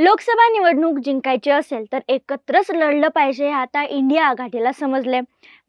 लोकसभा निवडणूक जिंकायची असेल तर एकत्रच लढलं पाहिजे हे आता इंडिया आघाडीला समजले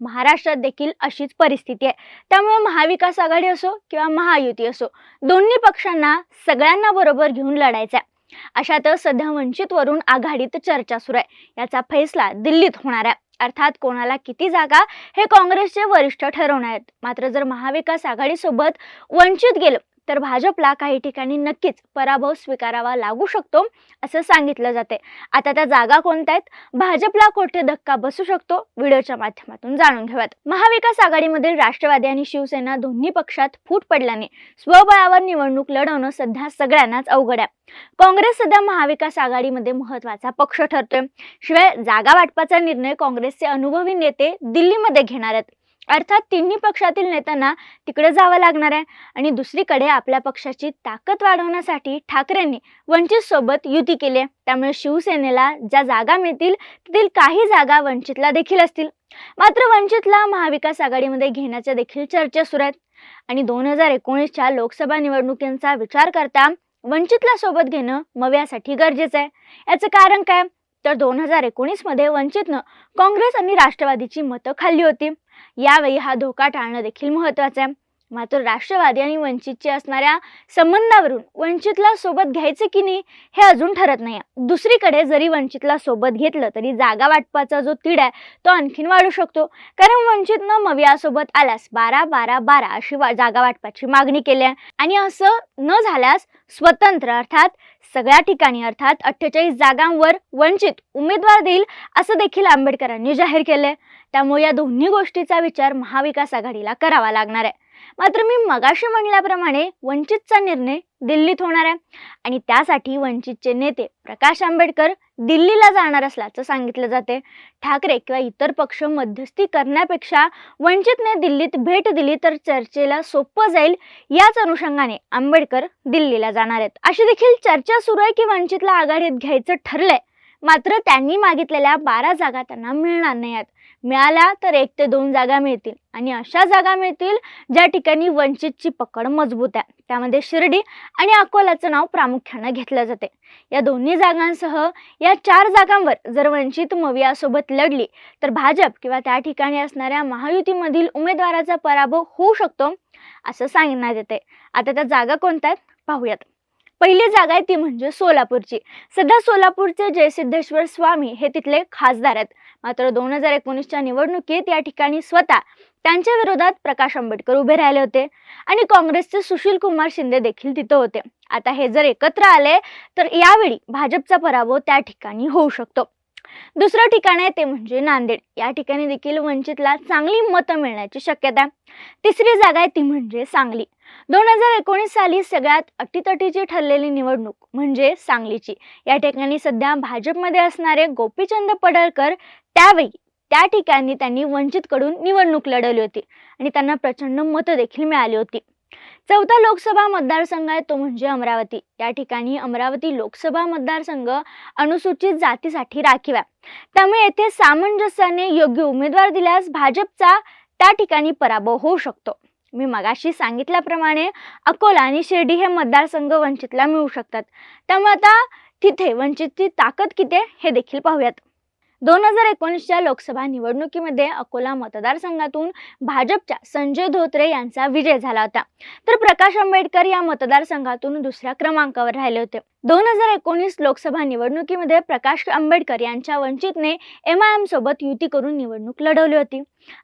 महाराष्ट्रात देखील अशीच परिस्थिती आहे. त्यामुळे महाविकास आघाडी असो किंवा महायुती असो दोन्ही पक्षांना सगळ्यांना बरोबर घेऊन लढायचं आहे. अशातच सध्या वंचितवरून आघाडीत चर्चा सुरू आहे. याचा फैसला दिल्लीत होणार आहे. अर्थात कोणाला किती जागा हे काँग्रेसचे वरिष्ठ ठरवणार आहेत. मात्र जर महाविकास आघाडीसोबत वंचित गेलं तर भाजपला काही ठिकाणी नक्कीच पराभव स्वीकारावा लागू शकतो असं सांगितलं जाते. आता त्या जागा कोणत्या आहेत? भाजपला कोठे धक्का बसू शकतो? व्हिडिओच्या माध्यमातून जाणून घेऊयात. महाविकास आघाडीमधील राष्ट्रवादी आणि शिवसेना दोन्ही पक्षात फूट पडल्याने स्वबळावर निवडणूक लढवणं सध्या सगळ्यांनाच अवघड आहे. काँग्रेस सध्या महाविकास आघाडीमध्ये महत्त्वाचा पक्ष ठरतोय. शिवाय जागा वाटपाचा निर्णय काँग्रेसचे अनुभवी नेते दिल्लीमध्ये घेणार आहेत. अर्थात तिन्ही पक्षातील नेत्यांना तिकडे जावं लागणार आहे. आणि दुसरीकडे आपल्या पक्षाची ताकद वाढवण्यासाठी ठाकरेंनी वंचित सोबत युती केली आहे. त्यामुळे शिवसेनेला ज्या जागा मिळतील त्यातील काही जागा वंचितला देखील असतील. मात्र वंचितला महाविकास आघाडीमध्ये घेण्याच्या देखील चर्चा सुरू आहेत. आणि दोन हजार एकोणीसच्या लोकसभा निवडणुकींचा विचार करता वंचितला सोबत घेणं मव्यासाठी गरजेचं आहे. याचं कारण काय? तर दोन हजार एकोणीसमध्ये वंचितनं काँग्रेस आणि राष्ट्रवादीची मतं खाल्ली होती. यावेळी हा धोका टाळणं देखील महत्त्वाचं आहे. मात्र राष्ट्रवादी आणि वंचितचे असणाऱ्या संबंधावरून वंचितला सोबत घ्यायचे की नाही हे अजून ठरत नाही. दुसरीकडे जरी वंचितला सोबत घेतलं तरी जागा वाटपाचा जो तीड आहे तो आणखीन वाढू शकतो. कारण वंचितनं मवियासोबत आल्यास बारा बारा बारा अशी वा- जागा वाटपाची मागणी केली आहे. आणि असं न झाल्यास स्वतंत्र अर्थात सगळ्या ठिकाणी अर्थात अठ्ठेचाळीस जागांवर वंचित उमेदवार देईल असं देखील आंबेडकरांनी जाहीर केलंय. त्यामुळे या दोन्ही गोष्टीचा विचार महाविकास आघाडीला करावा लागणार आहे. मात्र मी मगाशी म्हणल्याप्रमाणे वंचितचा निर्णय दिल्लीत होणार आहे. आणि त्यासाठी वंचितचे नेते प्रकाश आंबेडकर दिल्लीला जाणार असल्याचं सांगितलं जाते. ठाकरे किंवा इतर पक्ष मध्यस्थी करण्यापेक्षा वंचितने दिल्लीत भेट दिली तर चर्चेला सोपं जाईल याच अनुषंगाने आंबेडकर दिल्लीला जाणार आहेत. अशी देखील चर्चा सुरू आहे की वंचितला आघाडीत घ्यायचं ठरलंय. मात्र त्यांनी मागितलेल्या बारा जागा त्यांना मिळणार नाही आहेत. मिळाल्या तर एक ते दोन जागा मिळतील आणि अशा जागा मिळतील ज्या ठिकाणी वंचितची पकड मजबूत आहे. त्यामध्ये शिर्डी आणि अकोल्याचं नाव प्रामुख्यानं घेतलं जाते. या दोन्ही जागांसह या चार जागांवर जर वंचित मवियासोबत लढली तर भाजप किंवा त्या ठिकाणी असणाऱ्या महायुतीमधील उमेदवाराचा पराभव होऊ शकतो असं सांगण्यात येते. आता त्या जागा कोणत्या आहेत? पाहूयात. पहिली जागा आहे ती म्हणजे सोलापूरची. सध्या सोलापूरचे जयसिद्धेश्वर स्वामी हे तिथले खासदार आहेत. मात्र दोन हजार एकोणीसच्या निवडणुकीत या ठिकाणी स्वतः त्यांच्या विरोधात प्रकाश आंबेडकर उभे राहिले होते आणि काँग्रेसचे सुशील कुमार शिंदे देखील तिथं होते. आता हे जर एकत्र आले तर यावेळी भाजपचा पराभव त्या ठिकाणी होऊ शकतो. दुसरं ठिकाण आहे ते म्हणजे नांदेड. या ठिकाणी देखील वंचितला चांगली मतं मिळण्याची शक्यता आहे. तिसरी जागा आहे ती म्हणजे सांगली. दोन हजार एकोणीस साली सगळ्यात अटीतटीची ठरलेली निवडणूक म्हणजे सांगलीची. या ठिकाणी सध्या भाजपमध्ये असणारे गोपीचंद पडळकर त्यावेळी त्या ठिकाणी त्यांनी वंचितकडून निवडणूक लढवली होती. आणि त्यांना प्रचंड मतं देखील मिळाली होती. चौथा लोकसभा मतदारसंघ आहे तो म्हणजे अमरावती. या ठिकाणी अमरावती लोकसभा मतदारसंघ अनुसूचित जातीसाठी राखीव आहे. त्यामुळे येथे सामंजस्याने योग्य उमेदवार दिल्यास भाजपचा त्या ठिकाणी पराभव होऊ शकतो. मी मगाशी सांगितल्याप्रमाणे अकोला आणि शिर्डी हे मतदारसंघ वंचितला मिळू शकतात. त्यामुळे आता तिथे वंचितची ताकद किती हे देखील पाहूयात. दोन हजार एकोणीसच्या लोकसभा निवडणुकीमध्ये अकोला मतदारसंघातून भाजपच्या संजय धोत्रे यांचा विजय झाला होता. तर प्रकाश आंबेडकर या मतदारसंघातून दुसऱ्या क्रमांकावर राहिले होते. दोन हजार एकोणीस लोकसभा निवडणुकीमध्ये प्रकाश आंबेडकर यांच्या वंचितने एम आय एम सोबत युती करून निवडणूक लढवली होती.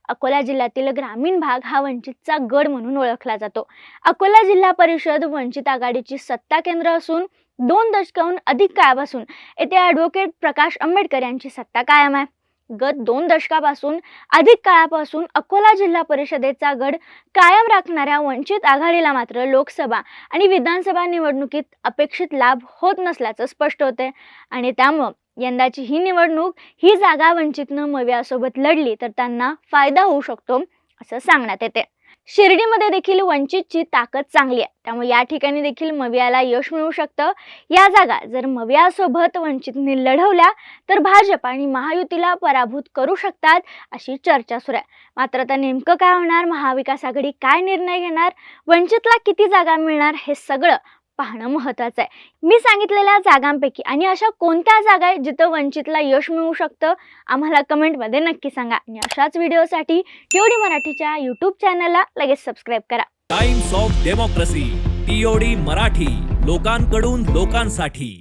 अकोला जिल्ह्यातील ग्रामीण भाग हा वंचितचा गड म्हणून ओळखला जातो. अकोला जिल्हा परिषद वंचित आघाडीची सत्ता केंद्र असून दोन दशकाहून अधिक काळापासून येथे ॲडव्होकेट प्रकाश आंबेडकर यांची सत्ता कायम आहे. गत दोन दशकापासून अधिक काळापासून अकोला जिल्हा परिषदेचा गड कायम राखणाऱ्या वंचित आघाडीला मात्र लोकसभा आणि विधानसभा निवडणुकीत अपेक्षित लाभ होत नसल्याचं स्पष्ट होते. आणि त्यामुळं यंदाची ही निवडणूक ही जागा वंचितनं मव्यासोबत लढली तर त्यांना फायदा होऊ शकतो असं सांगण्यात येते. शिर्डीमध्ये देखील वंचितची ताकद चांगली आहे. त्यामुळे या ठिकाणी देखील मवियाला यश मिळू शकतं. या जागा जर मवियासोबत वंचितने लढवल्या तर भाजप आणि महायुतीला पराभूत करू शकतात अशी चर्चा सुरू आहे. मात्र आता नेमकं काय होणार? महाविकास आघाडी काय निर्णय घेणार? वंचितला किती जागा मिळणार? हे सगळं पाहणं महत्त्वाचं आहे. मी सांगितलेल्या जागांपैकी आणि अशा कोणत्या जागा आहेत जिथं वंचितला यश मिळू शकतं? आम्हाला कमेंटमध्ये नक्की सांगा. आणि अशाच व्हिडिओसाठी टीओडी मराठीच्या यूट्यूब चॅनलला लगेच सबस्क्राईब करा. Times of Democracy TOD Marathi लोकांकडून लोकांसाठी.